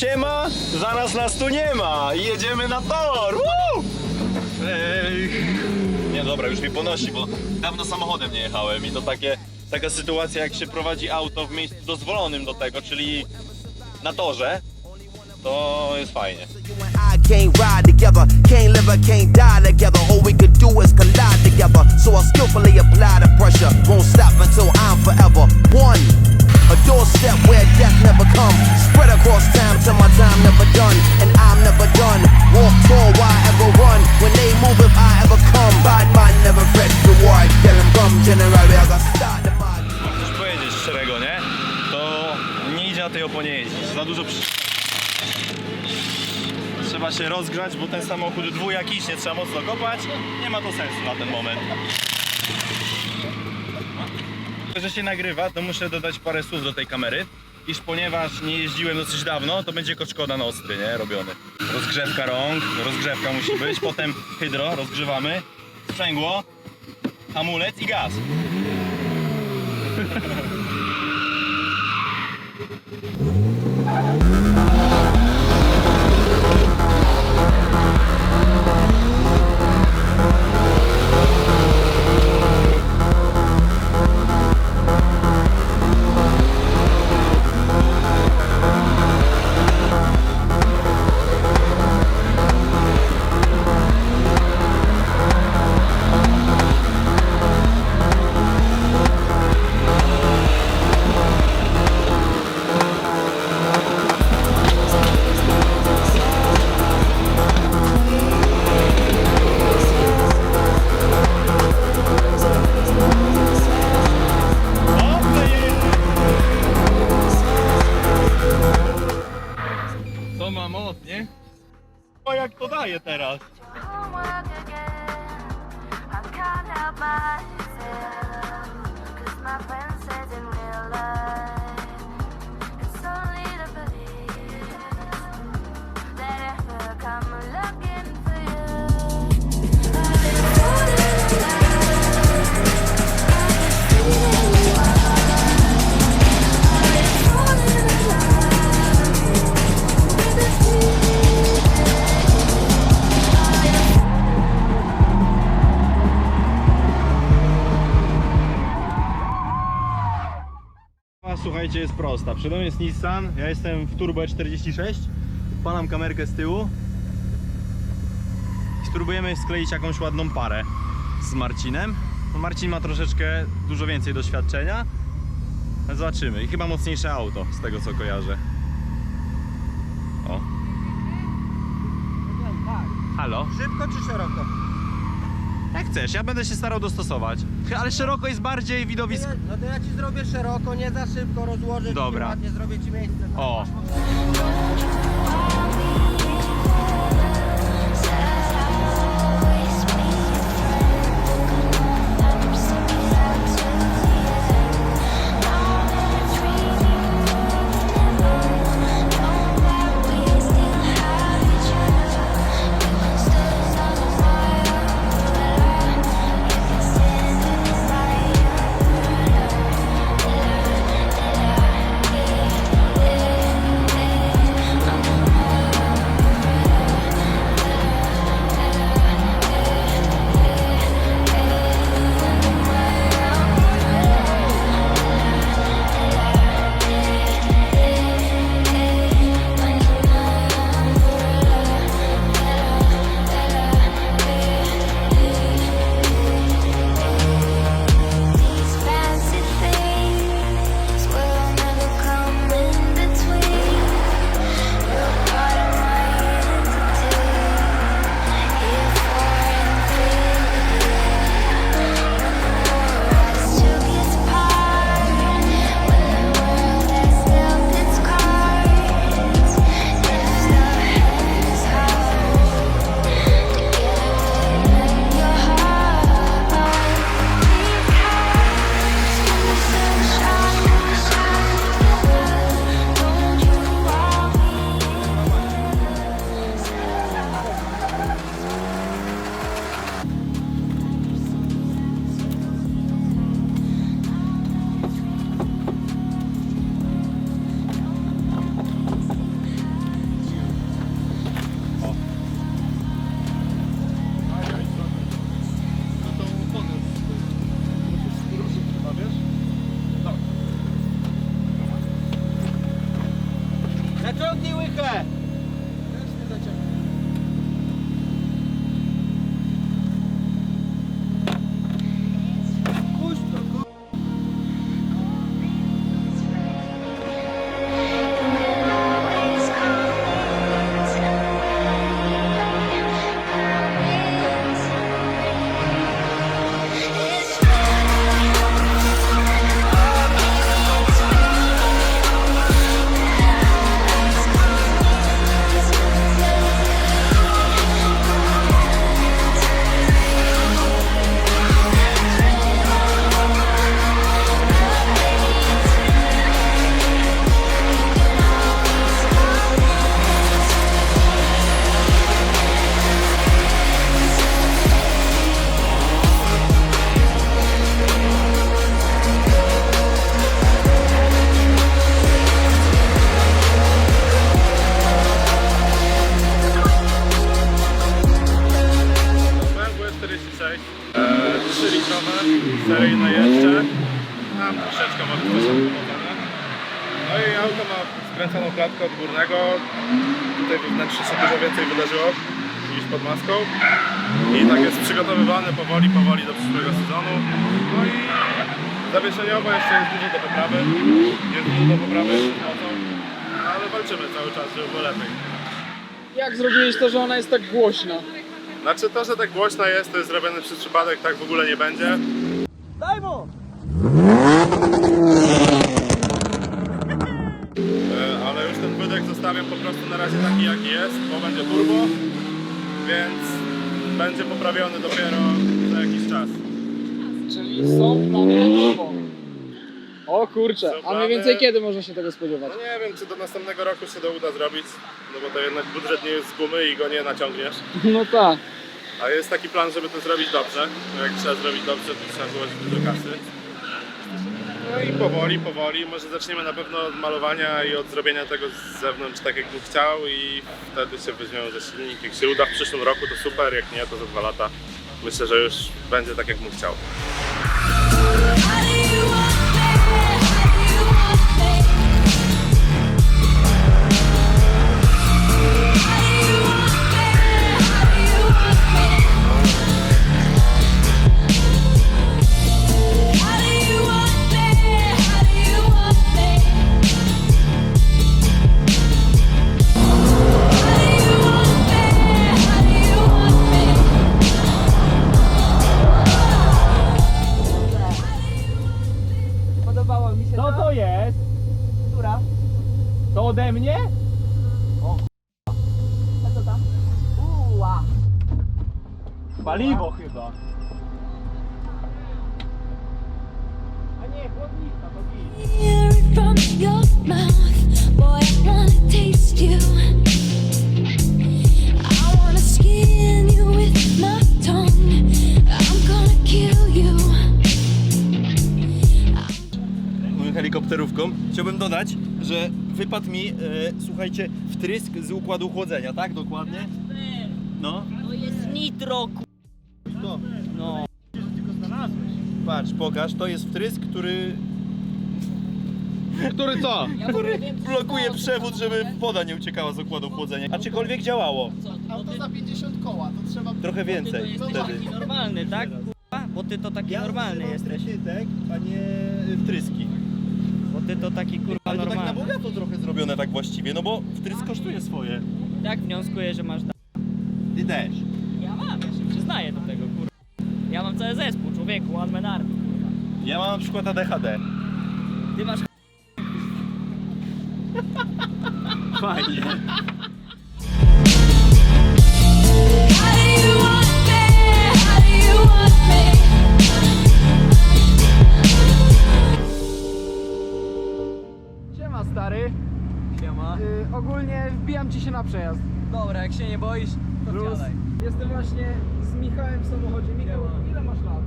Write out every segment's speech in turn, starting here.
Siema! Zaraz nas tu nie ma! i Jedziemy na tor! Woo! Ej. Nie dobra, już mi ponosi, bo dawno samochodem nie jechałem i to takie, taka sytuacja jak się prowadzi auto w miejscu dozwolonym do tego, czyli na torze, to jest fajnie. Can't ride together, can't live or can't die together. All we could do is collide together. So I skillfully apply the pressure. Won't rozgrzać, bo ten samochód dwujakicznie trzeba mocno kopać. Nie ma to sensu na ten moment. Że się nagrywa, to muszę dodać parę słów do tej kamery. Iż ponieważ nie jeździłem dosyć dawno, to będzie koczkoda na ostry, nie? Robiony. Rozgrzewka rąk, rozgrzewka musi być, potem hydro, rozgrzewamy, sprzęgło, hamulec i gaz. Prosta. Przed mną jest Nissan, ja jestem w Turbo E46. Palam kamerkę z tyłu. I spróbujemy skleić jakąś ładną parę z Marcinem. No Marcin ma troszeczkę dużo więcej doświadczenia. Ale Zobaczymy. I chyba mocniejsze auto, z tego co kojarzę. O. Halo? Szybko czy szeroko? Chcesz, ja będę się starał dostosować. Ale szeroko jest bardziej widowisko. No to ja ci zrobię szeroko, nie za szybko rozłożę Dobra. ci ładnie, zrobię ci miejsce. O. od górnego. Tutaj wewnętrznie się dużo więcej wydarzyło niż pod maską. I tak jest przygotowywany powoli, powoli do przyszłego sezonu. No i zawieszeniowo jeszcze jest dużo do poprawy. Jest dużo do poprawy. Ale walczymy cały czas, żeby było lepiej. Jak zrobiłeś to, że ona jest tak głośna? Znaczy to, że tak głośno jest, to jest zrobione przez przypadek, tak w ogóle nie będzie. Daj mu! E, ale już ten wydech zostawiam po prostu na razie taki jaki jest, bo będzie turbo, więc będzie poprawiony dopiero za jakiś czas. Czyli są plany turbo. O kurczę, Są a plany. mniej więcej kiedy można się tego spodziewać? No nie wiem, czy do następnego roku się to uda zrobić, no bo to jednak budżet nie jest z gumy i go nie naciągniesz. No tak. A jest taki plan, żeby to zrobić dobrze. No jak trzeba zrobić dobrze, to trzeba złożyć dużo kasy. No i powoli, powoli, może zaczniemy na pewno od malowania i od zrobienia tego z zewnątrz tak jak bym chciał i wtedy się weźmiemy za silnik. Jak się uda w przyszłym roku to super, jak nie to za dwa lata. Myślę, że już będzie tak jak bym chciał. Chciałbym dodać, że wypadł mi, e, słuchajcie, wtrysk z układu chłodzenia, tak? Dokładnie? No. To jest nitro, ku... To. No. Patrz, pokaż, to jest wtrysk, który Który co? który blokuje przewód, żeby woda nie uciekała z układu chłodzenia. Aczkolwiek działało. Auto za 50 koła, to trzeba... Trochę Ty to więcej jesteś wtedy. taki normalny, tak? kurwa? Bo ty to taki normalny jesteś. Trytytek, a nie wtryski. Ty to taki kurwa Ale to tak na normalny. bogato trochę zrobione tak właściwie, no bo wtrysk kosztuje swoje. Tak wnioskuję, że masz... da- Ty też. Ja mam, ja się przyznaję do tego, kurwa. Ja mam cały zespół, człowieku, one man army, kurwa. Ja mam na przykład ADHD. Ty masz... Fajnie. Przejazd. Dobra, jak się nie boisz, to Plus. wsiadaj. Jestem właśnie z Michałem w samochodzie. Michał, Siema. ile masz lat?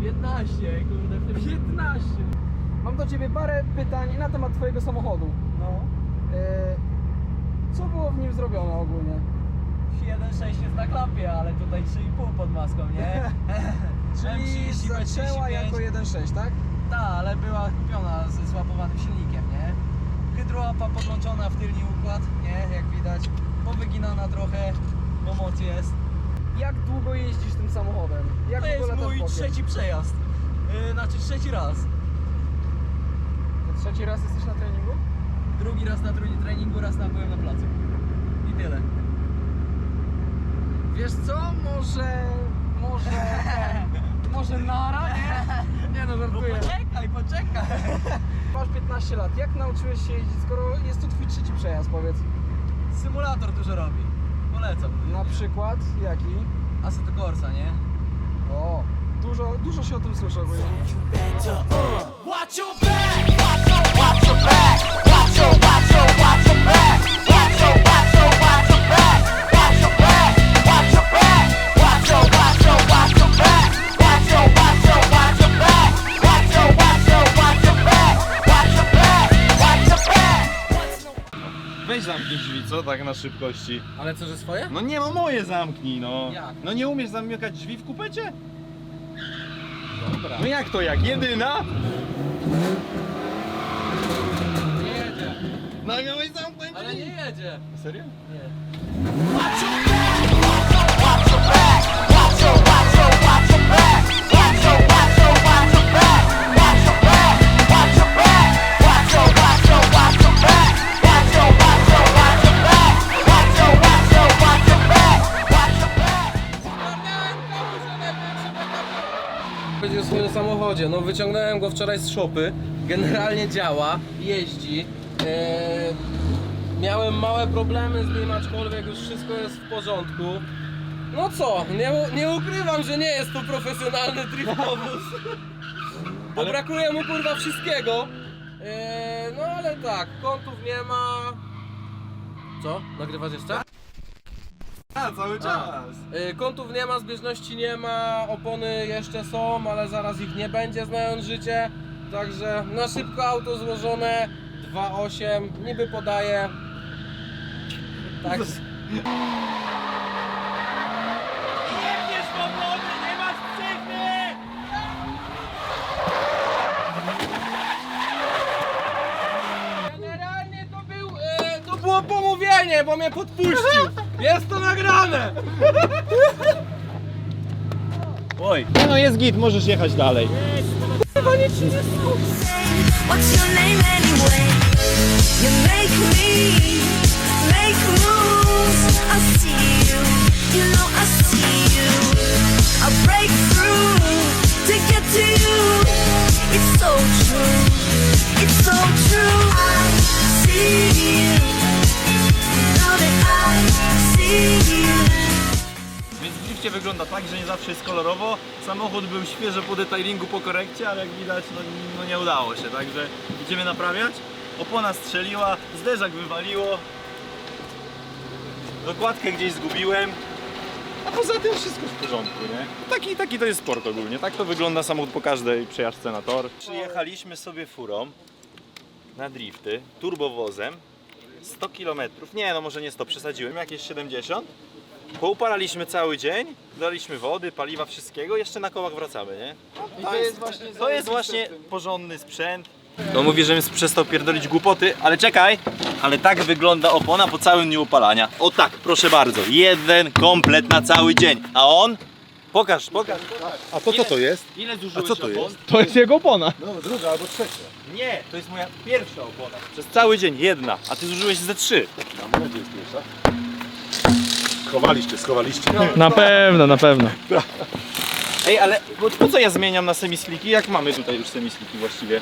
15, kurde, w tym 15. Mam do ciebie parę pytań na temat twojego samochodu. No. Y, co było w nim zrobione ogólnie? 1.6 jest na klapie, ale tutaj 3,5 pod maską, nie? Czyli M30, zaczęła B35. jako 1.6, tak? Ta, ale była kupiona ze złapowanym silnikiem, nie? Hydro łapa podłączona w tylny układ, nie, jak widać. Powyginana trochę, bo moc jest. Jak długo jeździsz tym samochodem? Jak To jest mój trzeci przejazd. Yy, znaczy trzeci raz. To Trzeci raz jesteś na treningu? Drugi raz na trójni treningu, raz na byłem na placu. I tyle. Wiesz co, może... Może... może nara, nie? Nie no, No żartuję. poczekaj, poczekaj. Masz 15 lat, jak nauczyłeś się jeździć, skoro jest to twój trzeci przejazd, powiedz? Symulator dużo robi. Polecam. Na przykład, jaki? Assetto Corsa, nie? O, dużo, dużo się o tym słyszę ogólnie. Weź zamknij drzwi, co? Tak na szybkości. Ale co, że swoje? No nie, no moje zamknij, no. Jak? No nie umiesz zamykać drzwi w kupecie? Dobra. No jak to jak? Jedyna? Nie jedzie. No miałeś zamknąć Ale nie jedzie. Serio? Będzie wyciągnąłem go wczoraj z szopy. Generalnie działa, jeździ. Eee, miałem małe problemy z nim, aczkolwiek już wszystko jest w porządku. No co, nie, nie ukrywam, że nie jest to profesjonalny driftowóz. Bo brakuje mu kurwa wszystkiego. Eee, no ale tak, kątów nie ma. Co? Nagrywasz jeszcze? A, cały czas. Y, Kątów nie ma, zbieżności nie ma, opony jeszcze są, ale zaraz ich nie będzie znając życie. Także na szybko auto złożone, 2.8, niby podaje. Tak. Jebniesz nie masz psychy! Generalnie to był, e, to było pomówienie, bo mnie podpuścił. Jest to nagrane. Oj. No jest git, możesz jechać dalej. What's your name anyway? You make me make moves. I see you, you know Wygląda tak, że nie zawsze jest kolorowo. Samochód był świeżo po detailingu, po korekcie, ale jak widać, no, no nie udało się. Także idziemy naprawiać. Opona strzeliła, zderzak wywaliło. Dokładkę gdzieś zgubiłem. A poza tym wszystko w porządku, nie? Taki, taki to jest sport ogólnie. Tak to wygląda samochód po każdej przejażdżce na tor. Przyjechaliśmy sobie furą na drifty, turbowozem. 100 km. Nie, no może nie 100, przesadziłem, jakieś 70. Poupalaliśmy cały dzień, daliśmy wody, paliwa, wszystkiego, jeszcze na kołach wracamy, nie? to, jest właśnie, to jest właśnie porządny sprzęt. No mówi, żebym przestał pierdolić głupoty, ale czekaj! Ale tak wygląda opona po całym dniu upalania. O tak, proszę bardzo, jeden komplet na cały dzień. A on? Pokaż, pokaż. A to co to jest? Ile zużyłeś A co to opon? jest? To jest jego opona. No druga albo trzecia. Nie, to jest moja pierwsza opona. Przez cały dzień jedna, a ty zużyłeś ze trzy. Na gdzie jest pierwsza? Schowaliście, schowaliście. Na pewno, na pewno. Ej, ale po, po co ja zmieniam na semisliki, jak mamy tutaj już semisliki właściwie?